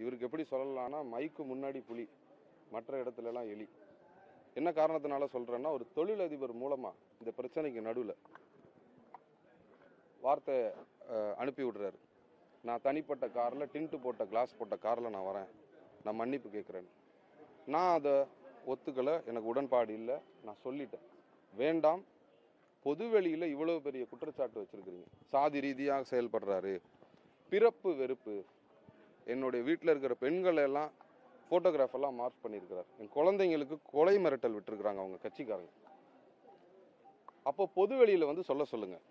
இவருக்கு எப்படி சொல்லலாம்னா மைக்கு முன்னாடி புலி மற்ற இடத்துலலாம் எலி. என்ன காரணத்தினால சொல்கிறேன்னா ஒரு தொழிலதிபர் மூலமாக இந்த பிரச்சனைக்கு நடுவில் வார்த்தை அனுப்பி விடுறாரு. நான் தனிப்பட்ட காரில் டின்ட்டு போட்ட கிளாஸ் போட்ட காரில் நான் வரேன். நான் மன்னிப்பு கேட்குறேன் நான் அதை ஒத்துக்கலை எனக்கு உடன்பாடு இல்லை நான் சொல்லிட்டேன். வேண்டாம் பொதுவெளியில் இவ்வளோ பெரிய குற்றச்சாட்டு வச்சுருக்குறீங்க. சாதி ரீதியாக செயல்படுறாரு. பிறப்பு வெறுப்பு என்னுடைய வீட்டில் இருக்கிற பெண்கள் எல்லாம் ஃபோட்டோகிராஃப் எல்லாம் மார்க் பண்ணியிருக்கிறார். என் குழந்தைங்களுக்கு கொலை மிரட்டல் விட்டுருக்குறாங்க அவங்க கட்சிக்காரங்க. அப்போ பொதுவெளியில் வந்து சொல்ல சொல்லுங்கள்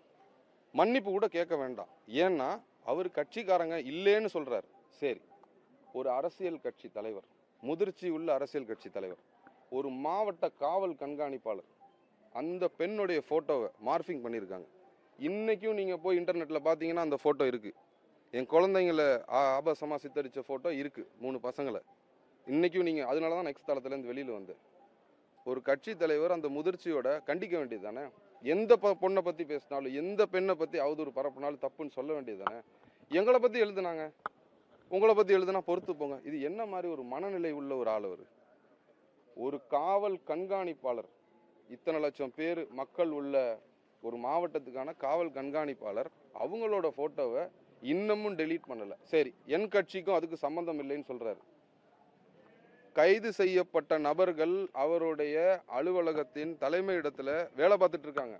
மன்னிப்பு கூட கேட்க வேண்டாம். ஏன்னா அவர் கட்சிக்காரங்க இல்லைன்னு சொல்கிறார் சரி ஒரு அரசியல் கட்சி தலைவர் முதிர்ச்சி உள்ள அரசியல் கட்சி தலைவர் ஒரு மாவட்ட காவல் கண்காணிப்பாளர் அந்த பெண்ணுடைய ஃபோட்டோவை மார்ஃபிங் பண்ணியிருக்காங்க. இன்றைக்கும் நீங்கள் போய் இன்டர்நெட்டில் பார்த்தீங்கன்னா அந்த ஃபோட்டோ இருக்குது என் குழந்தைங்களை ஆ- சித்தரித்த ஃபோட்டோ இருக்குது மூணு பசங்களை. இன்றைக்கும் நீங்கள் அதனால தான் நெக்ஸ்ட் தளத்துலேருந்து வெளியில் வந்தேன். ஒரு கட்சி தலைவர் அந்த முதிர்ச்சியோட கண்டிக்க வேண்டியது தானே? எந்த ப- பொண்ணை பற்றி பேசினாலும் எந்த பெண்ணை பற்றி அவதூறு பரப்புனாலும் தப்புன்னு சொல்ல வேண்டியது தானே? எங்களை பற்றி எழுதுனாங்க. உங்களை பற்றி எழுதுனா பொறுத்து போங்க. இது என்ன மாதிரி ஒரு மனநிலை உள்ள ஒரு ஆள் அவர்? ஒரு காவல் கண்காணிப்பாளர். இத்தனை லட்சம் பேர் மக்கள் உள்ள ஒரு மாவட்டத்துக்கான காவல் கண்காணிப்பாளர். அவங்களோட ஃபோட்டோவை இன்னமும் டெலீட் பண்ணலை. சரி என் கட்சிக்கும் அதுக்கு சம்மந்தம் இல்லைன்னு சொல்கிறாரு கைது செய்யப்பட்ட நபர்கள் அவருடைய அலுவலகத்தின் தலைமை இடத்துல வேலை பார்த்துட்டு இருக்காங்க.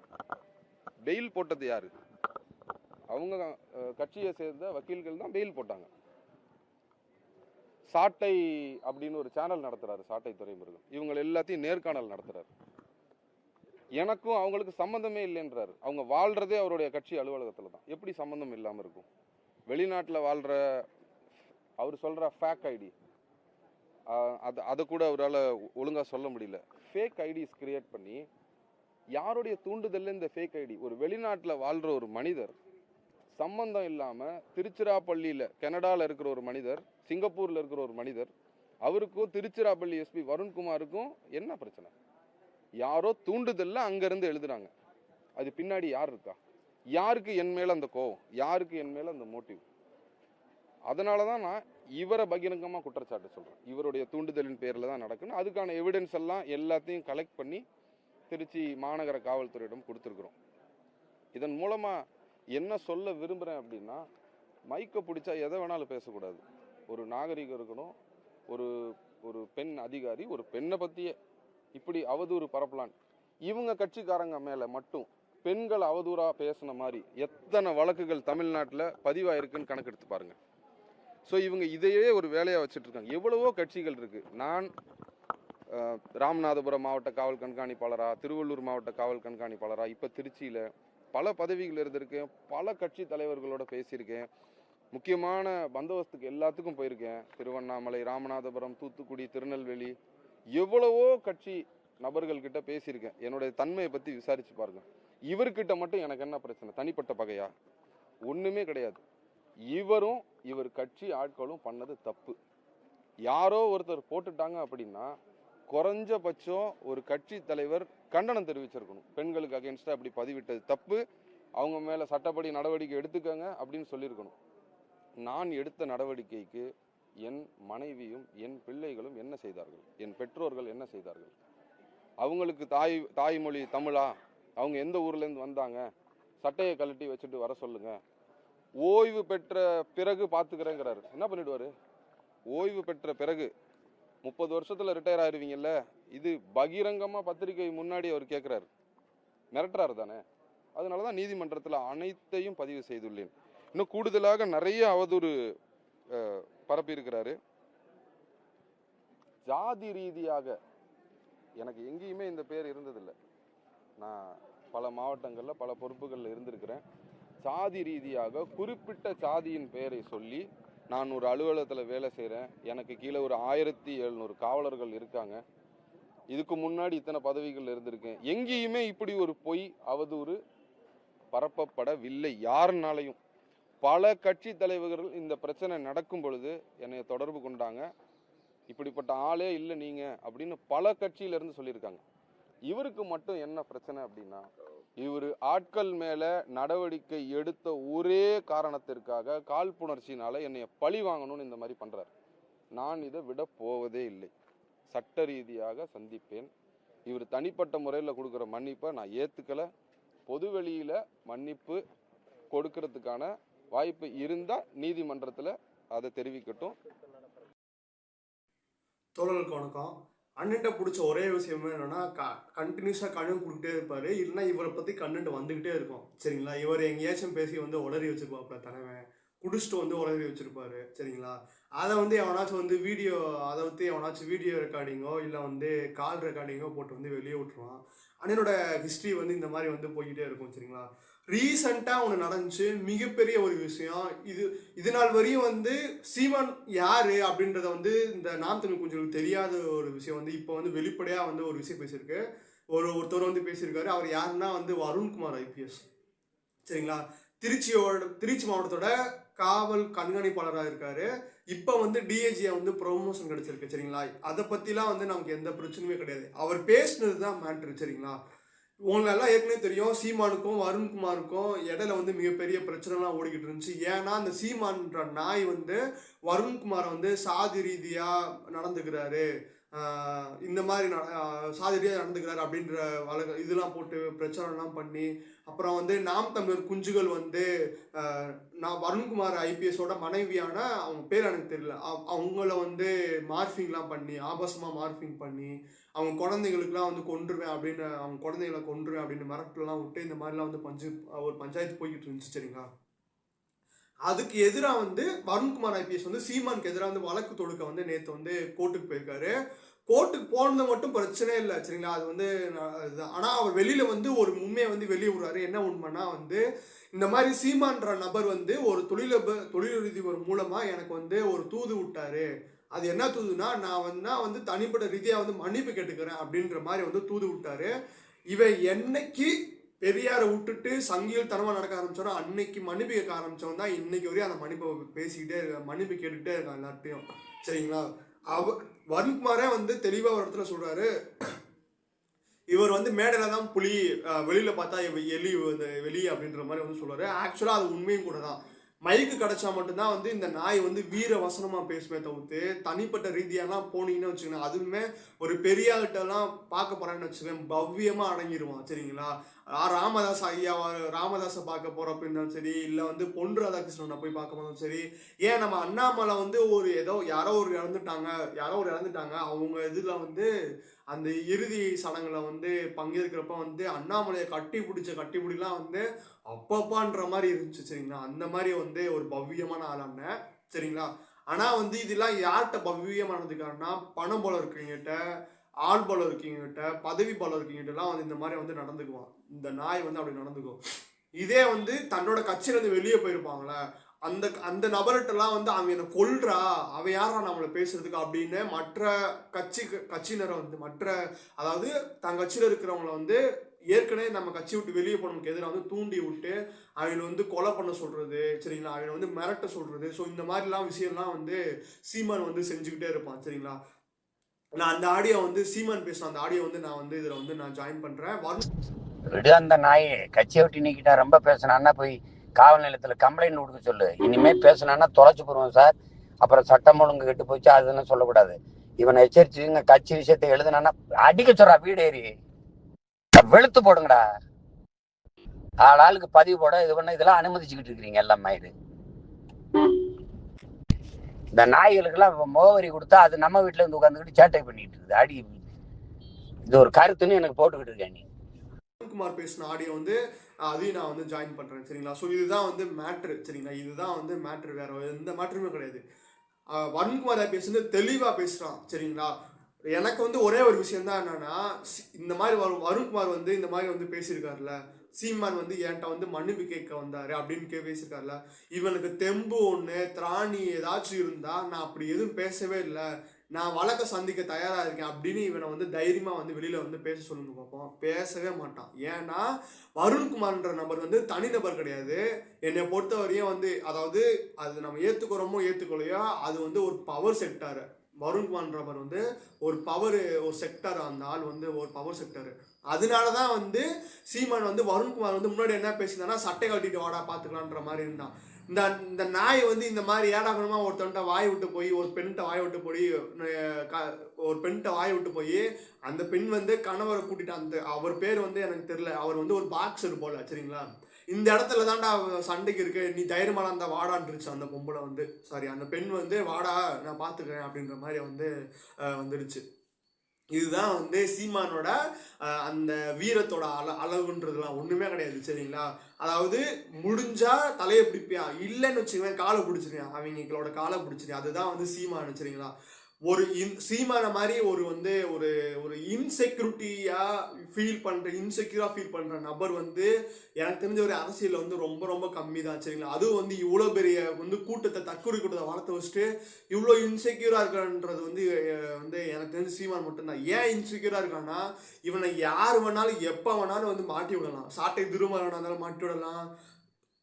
பெயில் போட்டது யாரு? அவங்க கட்சியை சேர்ந்த வக்கீல்கள் தான் பெயில் போட்டாங்க. சாட்டை அப்படின்னு ஒரு சேனல் நடத்துறாரு சாட்டை துறைமுருகன். இவங்க எல்லாத்தையும் நேர்காணல் நடத்துறாரு. எனக்கும் அவங்களுக்கு சம்மந்தமே இல்லைன்றாரு. அவங்க வாழ்றதே அவருடைய கட்சி அலுவலகத்துல தான். எப்படி சம்மந்தம் இல்லாமல் இருக்கும்? வெளிநாட்டில் வாழ்கிற அவர் சொல்கிற ஃபேக் ஐடி அது அதை கூட அவரால் ஒழுங்காக சொல்ல முடியல. ஃபேக் ஐடிஸ் கிரியேட் பண்ணி யாருடைய தூண்டுதல்ல இந்த ஃபேக் ஐடி ஒரு வெளிநாட்டில் வாழ்கிற ஒரு மனிதர் சம்பந்தம் இல்லாமல் திருச்சிராப்பள்ளியில் கனடாவில் இருக்கிற ஒரு மனிதர் சிங்கப்பூரில் இருக்கிற ஒரு மனிதர் அவருக்கும் திருச்சிராப்பள்ளி எஸ்பி வருண்குமாருக்கும் என்ன பிரச்சனை? யாரோ தூண்டுதல்ல அங்கேருந்து எழுதுறாங்க. அது பின்னாடி யார் இருக்கா? யாருக்கு என் மேல அந்த கோவம்? யாருக்கு என் மேல அந்த மோட்டிவ் அதனால தான் நான் இவரை பகிரங்கமாக குற்றச்சாட்டு சொல்கிறேன் இவருடைய தூண்டுதலின் பேரில் தான் நடக்குன்னு அதுக்கான எவிடன்ஸ் எல்லாம் எல்லாத்தையும் கலெக்ட் பண்ணி திருச்சி மாநகர காவல்துறையிடம் கொடுத்துருக்குறோம். இதன் மூலமாக என்ன சொல்ல விரும்புகிறேன் அப்படின்னா மைக்கை பிடிச்சா எதை வேணாலும் பேசக்கூடாது. ஒரு நாகரிகம் இருக்கணும் ஒரு ஒரு பெண் அதிகாரி ஒரு பெண்ணை பற்றிய இப்படி அவதூறு பரப்பலான் இவங்க கட்சிக்காரங்க மேலே மட்டும் பெண்கள் அவதூறாக பேசின மாதிரி எத்தனை வழக்குகள் தமிழ்நாட்டில் பதிவாயிருக்குன்னு கணக்கெடுத்து பாருங்க. ஸோ இவங்க இதையே ஒரு வேலையாக வச்சுட்ருக்காங்க. எவ்வளவோ கட்சிகள் இருக்குது நான் ராமநாதபுரம் மாவட்ட காவல் கண்காணிப்பாளரா திருவள்ளூர் மாவட்ட காவல் கண்காணிப்பாளரா இப்போ திருச்சியில் பல பதவிகள் இருந்திருக்கேன். பல கட்சி தலைவர்களோட பேசியிருக்கேன். முக்கியமான பந்தோபஸ்துக்கு எல்லாத்துக்கும் போயிருக்கேன். திருவண்ணாமலை ராமநாதபுரம் தூத்துக்குடி திருநெல்வேலி எவ்வளவோ கட்சி நபர்கள்கிட்ட பேசியிருக்கேன். என்னுடைய தன்மையை பற்றி விசாரித்து பாருங்கள் இவர்கிட்ட மட்டும் எனக்கு என்ன பிரச்சனை? தனிப்பட்ட பகையா? ஒன்றுமே கிடையாது. இவரும் இவர் கட்சி ஆட்களும் பண்ணது தப்பு. யாரோ ஒருத்தர் போட்டுட்டாங்க அப்படின்னா குறைஞ்சபட்சம் ஒரு கட்சி தலைவர் கண்டனம் தெரிவிச்சிருக்கணும். பெண்களுக்கு அகேன்ஸ்டாக அப்படி பதிவிட்டது தப்பு. அவங்க மேலே சட்டப்படி நடவடிக்கை எடுத்துக்கங்க அப்படின்னு சொல்லியிருக்கணும். நான் எடுத்த நடவடிக்கைக்கு என் மனைவியும் என் பிள்ளைகளும் என்ன செய்தார்கள்? என் பெற்றோர்கள் என்ன செய்தார்கள்? அவங்களுக்கு தாய் தாய்மொழி தமிழா? அவங்க எந்த ஊர்லேருந்து வந்தாங்க? சட்டையை கழட்டி வச்சுட்டு வர சொல்லுங்க. ஓய்வு பெற்ற பிறகு பார்த்துக்கிறேங்கிறாரு என்ன பண்ணிடுவாரு? ஓய்வு பெற்ற பிறகு முப்பது வருஷத்தில் ரிட்டையர் ஆயிடுவீங்கல்ல இது பகிரங்கமாக பத்திரிகை முன்னாடி அவர் கேட்குறாரு மிரட்டுறாரு தானே? அதனால தான் நீதிமன்றத்தில் அனைத்தையும் பதிவு செய்துள்ளேன். இன்னும் கூடுதலாக நிறைய அவதூறு பரப்பியிருக்கிறாரு ஜாதி ரீதியாக எனக்கு எங்கேயுமே இந்த பேர் இருந்ததில்லை. நான் பல மாவட்டங்களில் பல பொறுப்புகளில் இருந்திருக்கிறேன். சாதி ரீதியாக குறிப்பிட்ட சாதியின் பெயரை சொல்லி நான் ஒரு அலுவலகத்தில் வேலை செய்கிறேன் எனக்கு கீழே ஒரு ஆயிரத்தி எழுநூறு காவலர்கள் இருக்காங்க. இதுக்கு முன்னாடி இத்தனை பதவிகள் இருந்திருக்கேன். எங்கேயுமே இப்படி ஒரு பொய் அவதூறு பரப்பப்படவில்லை. யாருனாலையும். பல கட்சி தலைவர்கள் இந்த பிரச்சனை நடக்கும் பொழுது என்னை தொடர்பு கொண்டாங்க. இப்படிப்பட்ட ஆளே இல்லை நீங்கள் அப்படின்னு பல கட்சியிலேருந்து சொல்லியிருக்காங்க. இவருக்கு மட்டும் என்ன பிரச்சனை அப்படின்னா இவர் ஆட்கள் மேல நடவடிக்கை எடுத்த ஒரே காரணத்திற்காக காழ்ப்புணர்ச்சினால என்னைய பழி வாங்கணும்னு இந்த மாதிரி பண்றாரு. நான் இதை விட போவதே இல்லை. சட்ட ரீதியாக சந்திப்பேன். இவர் தனிப்பட்ட முறையில் கொடுக்குற மன்னிப்பை நான் ஏற்றுக்கலை பொது வெளியில் மன்னிப்பு கொடுக்கறதுக்கான வாய்ப்பு இருந்தால் நீதிமன்றத்தில் அதை தெரிவிக்கட்டும். தோழர்களுக்கு வணக்கம். அண்ணன்ட்ட பிடிச்ச ஒரே விஷயம் என்னன்னா கண்டினியூஸாக கண்ணன் கொடுத்துட்டே இருப்பாரு. இல்லைன்னா இவரை பற்றி கண்ணன்ட்டு வந்துக்கிட்டே இருக்கும். சரிங்களா? இவர் எங்கேயாச்சும் பேசி வந்து உளறி வச்சிருப்பாப்புல தலைவன். குடிச்சிட்டு வந்து உளறி வச்சிருப்பாரு. சரிங்களா? அதை வந்து எவனாச்சும் வந்து வீடியோ அதை வந்து எவனாச்சும் வீடியோ ரெக்கார்டிங்கோ இல்லை வந்து கால் ரெக்கார்டிங்கோ போட்டு வந்து வெளியே விட்டுருவான். அண்ணனோட ஹிஸ்ட்ரி வந்து இந்த மாதிரி வந்து போய்கிட்டே இருக்கும். சரிங்களா? ரீசண்டாக ஒன்று நடந்துச்சு மிகப்பெரிய ஒரு விஷயம். இது இது நாள் வரையும் வந்து சீமான் யார் அப்படின்றத வந்து இந்த நாம் தமிழ் குஞ்சுகளுக்கு தெரியாத ஒரு விஷயம் வந்து இப்போ வந்து வெளிப்படையாக வந்து ஒரு விஷயம் பேசியிருக்கு. ஒரு ஒருத்தர் வந்து பேசியிருக்காரு. அவர் யாருன்னா வந்து வருண்குமார் ஐபிஎஸ் சரிங்களா? திருச்சியோட திருச்சி மாவட்டத்தோட காவல் கண்காணிப்பாளராக இருக்கார். இப்போ வந்து டிஏஜியை வந்து ப்ரொமோஷன் கிடச்சிருக்கு சரிங்களா? அதை பற்றிலாம் வந்து நமக்கு எந்த பிரச்சனையுமே கிடையாது. அவர் பேசினது தான் மேட்ரு சரிங்களா? உங்களுக்கு நல்லா ஏற்கனவே தெரியும் சீமானுக்கும் வருண்குமாருக்கும் இடையில வந்து மிகப்பெரிய பிரச்சனைலாம் ஓடிக்கிட்டு இருந்துச்சு. ஏன்னா அந்த சீமான்ற நாய் வந்து வருண்குமார் வந்து சாதி ரீதியாக நடந்துக்கிறாரு. இந்த மாதிரி நட சாதிரியாக நடந்துக்கிறார் அப்படின்ற வழக்கு இதெல்லாம் போட்டு பிரச்சாரம்லாம் பண்ணி அப்புறம் வந்து நாம் தமிழர் குஞ்சுகள் வந்து நான் வருண்குமார் ஐபிஎஸோட மனைவியான அவங்க பேர் எனக்கு தெரியல. அவங்கள வந்து மார்ஃபிங்லாம் பண்ணி ஆபாசமாக மார்ஃபிங் பண்ணி அவங்க குழந்தைங்களுக்குலாம் வந்து கொன்றுவேன் அப்படின்னு அவங்க குழந்தைங்களை கொன்றுவேன் அப்படின்னு மிரட்டலாம் விட்டு இந்த மாதிரிலாம் வந்து பஞ்சு ஒரு பஞ்சாயத்து போய்கிட்டு இருந்துச்சு சரிங்களா? அதுக்கு எதிராக வந்து வருண்குமார் ஐபிஎஸ் வந்து சீமானுக்கு எதிராக வந்து வழக்கு தொடுக்க வந்து நேற்று வந்து கோர்ட்டுக்கு போயிருக்காரு. கோர்ட்டுக்கு போனது மட்டும் பிரச்சனை இல்லை சரிங்களா? அது வந்து ஆனால் அவர் வெளியில் வந்து ஒரு உண்மையை வந்து வெளியே விடுறாரு. என்ன உண்மைன்னா வந்து இந்த மாதிரி சீமான்ற நபர் வந்து ஒரு தொழிலப தொழிலதிபர் மூலமாக எனக்கு வந்து ஒரு தூது விட்டாரு. அது என்ன தூதுனா நான் வந்து நான் வந்து தனிப்பட்ட ரீதியாக வந்து மன்னிப்பு கேட்டுக்கிறேன் அப்படின்ற மாதிரி வந்து தூது விட்டாரு. இவன் என்னைக்கு பெரியாரை விட்டுட்டு சங்கியல் தனமாக நடக்க ஆரம்பிச்சோன்னா அன்னைக்கு மன்னிப்பு கேட்க ஆரம்பித்தவன் தான் இன்னைக்கு வரையும் அந்த மன்னிப்பை பேசிக்கிட்டே இருக்கான் மன்னிப்பு கேட்டுக்கிட்டே இருக்கான் எல்லாத்தையும் சரிங்களா? அவ வருண்குமாரே வந்து தெளிவாக ஒரு இடத்துல சொல்கிறாரு இவர் வந்து மேடையில் தான் புலி வெளியில் பார்த்தா இவ எலி வந்து வெளி அப்படின்ற மாதிரி வந்து சொல்கிறாரு ஆக்சுவலாக அது உண்மையும் கூட தான் மைக்கு கிடைச்சா மட்டும்தான் வந்து இந்த நாய் வந்து வீர வசனமாக பேசுமே தவிர்த்து தனிப்பட்ட ரீதியாலாம் போனீங்கன்னு வச்சுக்கோங்க அதுவுமே ஒரு பெரியாள்கிட்டலாம் பார்க்க போகிறேன்னு வச்சுக்கோங்க பவ்யமாக அடங்கிடுவான் சரிங்களா? ராமதாஸ் ஐயா ராமதாஸை பார்க்க போகிறப்ப இருந்தாலும் சரி இல்லை வந்து பொன் ராதாகிருஷ்ணனை போய் பார்க்க போதும் சரி ஏன் நம்ம அண்ணாமலை வந்து ஒரு ஏதோ யாரோ ஒரு இறந்துட்டாங்க யாரோ ஒரு இறந்துட்டாங்க அவங்க இதில் வந்து அந்த இறுதி சடங்கில் வந்து பங்கேற்கிறப்ப வந்து அண்ணாமலையை கட்டி பிடிச்ச கட்டிப்பிடிலாம் வந்து அப்பப்பான்ற மாதிரி இருந்துச்சு சரிங்களா? அந்த மாதிரி வந்து ஒரு பவ்யமான ஆள் சரிங்களா? ஆனால் வந்து இதெல்லாம் யார்கிட்ட பவ்யமானதுக்காரனா பணம் போல இருக்கீங்கிட்ட ஆள் போல இருக்கீங்கிட்ட பதவி போல இருக்கீங்கிட்டலாம் வந்து இந்த மாதிரி வந்து நடந்துக்குவான். இந்த நாய் வந்து அப்படி நடந்துக்கும். இதே வந்து தன்னோட கட்சியிலேருந்து வெளியே போயிருப்பாங்களே அந்த அந்த நபர்கிட்டலாம் வந்து அவன் என்னை கொல்றா அவன் யாரா நம்மளை பேசுறதுக்கு அப்படின்னு மற்ற கட்சி கட்சியினரை வந்து மற்ற அதாவது தன் கட்சியில் இருக்கிறவங்கள வந்து ஏற்கனவே நம்ம கட்சி விட்டு வெளியே போனவனுக்கு எதிராக வந்து தூண்டி விட்டு அவங்களை வந்து கொலை பண்ண சொல்கிறது சரிங்களா? அவங்களை வந்து மிரட்ட சொல்கிறது ஸோ இந்த மாதிரிலாம் விஷயம்லாம் வந்து சீமான் வந்து செஞ்சுக்கிட்டே இருப்பான் சரிங்களா? நான் அந்த ஆடியோ வந்து சீமான் பேசின அந்த ஆடியோ வந்து நான் வந்து இதில் வந்து நான் ஜாயின் பண்ணுறேன் விடு அந்த நாய். கட்சியை விட்டு நீக்கிட்டா ரொம்ப பேசினான்னா போய் காவல் நிலையத்தில் கம்ப்ளைண்ட் கொடுக்க சொல்லு. இனிமேல் பேசினான்னா தொலைச்சு போடுவோம் சார். அப்புறம் சட்டம் ஒழுங்கு கெட்டு போச்சு அதுன்னு சொல்லக்கூடாது. இவனை எச்சரிச்சு கட்சி விஷயத்தை எழுதுனான்னா அடிக்க சொல்றா வீடு ஏறி வெளுத்து போடுங்கடா. ஆள் ஆளுக்கு பதிவு போட இது பண்ண இதெல்லாம் அனுமதிச்சுக்கிட்டு இருக்கிறீங்க எல்லாம் மயிறு இந்த நாய்களுக்கெல்லாம் முகவரி கொடுத்தா அது நம்ம வீட்டில் இருந்து உட்காந்துக்கிட்டு சேட்டை பண்ணிட்டு இருக்குது. அடி இது ஒரு கருத்துன்னு எனக்கு போட்டுக்கிட்டு இருக்கேன் நீ. குமார் பேசின ஆடியோ வந்து அதையும் நான் வந்து ஜாயின் பண்ணுறேன் சரிங்களா? ஸோ இதுதான் வந்து மேட்ரு சரிங்களா? இதுதான் வந்து மேட்ரு வேற எந்த மேட்ருமே கிடையாது. அஹ், பேசுனது தெளிவாக பேசுகிறான் சரிங்களா? எனக்கு வந்து ஒரே ஒரு விஷயம் தான் என்னன்னா இந்த மாதிரி வரும் வருண்குமார் வந்து இந்த மாதிரி வந்து பேசியிருக்காருல சீமான் வந்து என்கிட்ட வந்து மன்னிப்பு கேட்க வந்தார் அப்படின்னு கே பேசியிருக்காருல இவனுக்கு தெம்பு ஒன்று திராணி ஏதாச்சும் இருந்தால் நான் அப்படி எதுவும் பேசவே இல்லை. நான் வழக்க சந்திக்க தயாராக இருக்கேன் அப்படின்னு இவனை வந்து தைரியமாக வந்து வெளியில் வந்து பேச சொல்லுங்க பார்ப்போம் பேசவே மாட்டான். ஏன்னா வருண்குமார்ன்ற நபர் வந்து தனிநபர் கிடையாது. என்னை பொறுத்த வரையும் வந்து அதாவது அது நம்ம ஏற்றுக்கிறோமோ ஏற்றுக்கொள்ளையோ அது வந்து ஒரு பவர் செக்டாரு வருண்குமார்ன்றவர் வந்து ஒரு பவர் ஒரு செக்டர் அந்த ஆள் வந்து ஒரு பவர் செக்டர் அதனால தான் வந்து சீமான் வந்து வருண்குமார் வந்து முன்னாடி என்ன பேசியிருந்தானா சட்டை கழட்டிட்டு வாடா பார்த்துக்கலான்ற மாதிரி இருந்தான். இந்த இந்த நாய் வந்து இந்த மாதிரி ஏடாகணுமா ஒருத்தன்ட்ட வாய் விட்டு போய் ஒரு பெண்கிட்ட வாய் விட்டு போய் க- ஒரு பெண்கிட்ட வாய் விட்டு போய் அந்த பெண் வந்து கணவரை கூட்டிட்டு அந்த அவர் பேர் வந்து எனக்கு தெரில அவர் வந்து ஒரு பாக்ஸர் போல சரிங்களா? இந்த இடத்துல தான்டா சண்டைக்கு இருக்கு நீ தைரியமான அந்த வாடான்ருச்சு அந்த பொம்பளை வந்து. சாரி அந்த பெண் வந்து வாடா நான் பார்த்துக்கிறேன் அப்படின்ற மாதிரி வந்து வந்துடுச்சு. இதுதான் வந்து சீமானோட அந்த வீரத்தோட அள அளவுன்றதுலாம். ஒன்றுமே கிடையாது சரிங்களா? அதாவது முடிஞ்சா தலையை பிடிப்பியா? இல்லைன்னு வச்சுக்கவேன் காலை பிடிச்சிருக்கேன் அவங்களோட காலை பிடிச்சிருக்கேன் அதுதான் வந்து சீமானு சரிங்களா? ஒரு இன் சீமான மாதிரி ஒரு வந்து ஒரு ஒரு இன்செக்யூரிட்டியாக ஃபீல் பண்ணுற இன்செக்யூராக ஃபீல் பண்ணுற நபர் வந்து எனக்கு தெரிஞ்ச ஒரு அரசியலில் வந்து ரொம்ப ரொம்ப கம்மி தான் சரிங்களா? அதுவும் வந்து இவ்வளோ பெரிய வந்து கூட்டத்தை தற்கொலை கூட்டத்தை வளர்த்து வச்சுட்டு இவ்வளோ இன்செக்யூராக இருக்கான்றது வந்து வந்து எனக்கு தெரிஞ்ச சீமான் மட்டும்தான். ஏன் இன்செக்யூராக இருக்கான்னா இவனை யார் வேணாலும் எப்போ வேணாலும் வந்து மாட்டி விடலாம். சாட்டை திருமணம் இருந்தாலும் மாட்டி விடலாம்.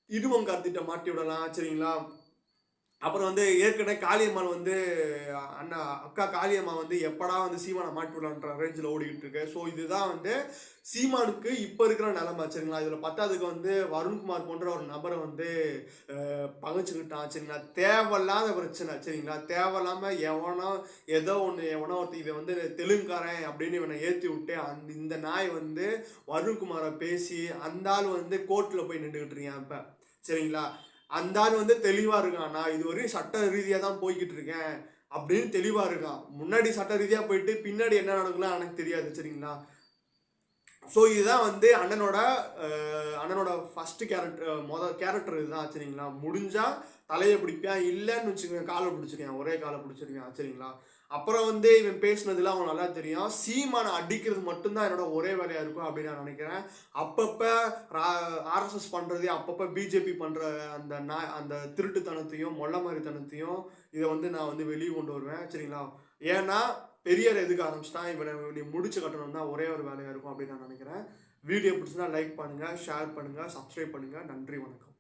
இதுவும் கருத்திட்ட மாட்டி விடலாம் சரிங்களா? அப்புறம் வந்து ஏற்கனவே காளியம்மாள் வந்து அண்ணா அக்கா காளியம்மா வந்து எப்படா வந்து சீமானை மாட்டி ரேஞ்சில் ஓடிக்கிட்டு இருக்கு. ஸோ இதுதான் வந்து சீமானுக்கு இப்போ இருக்கிற நிலமை. சரிங்களா? இதில் பத்தாவதுக்கு வந்து வருண்குமார் போன்ற ஒரு நபரை வந்து அஹ், பகைச்சுக்கிட்டான். சரிங்களா? தேவையில்லாத பிரச்சனை. சரிங்களா? தேவையில்லாமல் எவனோ ஏதோ ஒன்று எவனோ ஒருத்தர் இதை வந்து தெலுங்குக்காரன் அப்படின்னு இவனை ஏற்றி விட்டு அந்த இந்த நாய் வந்து வருண்குமாரை பேசி அந்த ஆள் வந்து கோர்ட்டில் போய் நின்றுக்கிட்டு இருக்கான் இப்போ. சரிங்களா? அந்த ஆள் வந்து தெளிவாக இருக்கான் நான் இதுவரையும் சட்ட ரீதியாக தான் போய்கிட்டு இருக்கேன் அப்படின்னு தெளிவாக இருக்கான் முன்னாடி சட்ட ரீதியாக போயிட்டு பின்னாடி என்ன நடக்கலாம் எனக்கு தெரியாது சரிங்களா? ஸோ இதுதான் வந்து அண்ணனோட அண்ணனோட ஃபர்ஸ்ட் கேரக்டர் மொதல் கேரக்டர் இதுதான் சரிங்களா? முடிஞ்சால் தலையை பிடிப்பேன் இல்லைன்னு வச்சுக்கோங்க காலை பிடிச்சிருக்கேன் ஒரே காலை பிடிச்சிருக்கேன் சரிங்களா? அப்புறம் வந்து இவன் பேசுனதுல அவன் நல்லா தெரியும். சீமானை அடிக்கிறது மட்டும்தான் என்னோட ஒரே வேலையாக இருக்கும் அப்படின்னு நான் நினைக்கிறேன். அப்பப்போ ஆர்எஸ்எஸ் பண்ணுறது அப்பப்போ பிஜேபி பண்ணுற அந்த நா- அந்த திருட்டுத்தனத்தையும் மொள்ள மாதிரித்தனத்தையும் இதை வந்து நான் வந்து வெளியே கொண்டு வருவேன். சரிங்களா? ஏன்னா பெரியார் எதுக்கு ஆரம்பிச்சிட்டா இவனை நீ முடிச்சு கட்டணும் தான் ஒரே ஒரு வேலையாக இருக்கும் அப்படின்னு நான் நினைக்கிறேன். வீடியோ பிடிச்சினா லைக் பண்ணுங்கள் ஷேர் பண்ணுங்கள் சப்ஸ்கிரைப் பண்ணுங்கள் நன்றி வணக்கம்.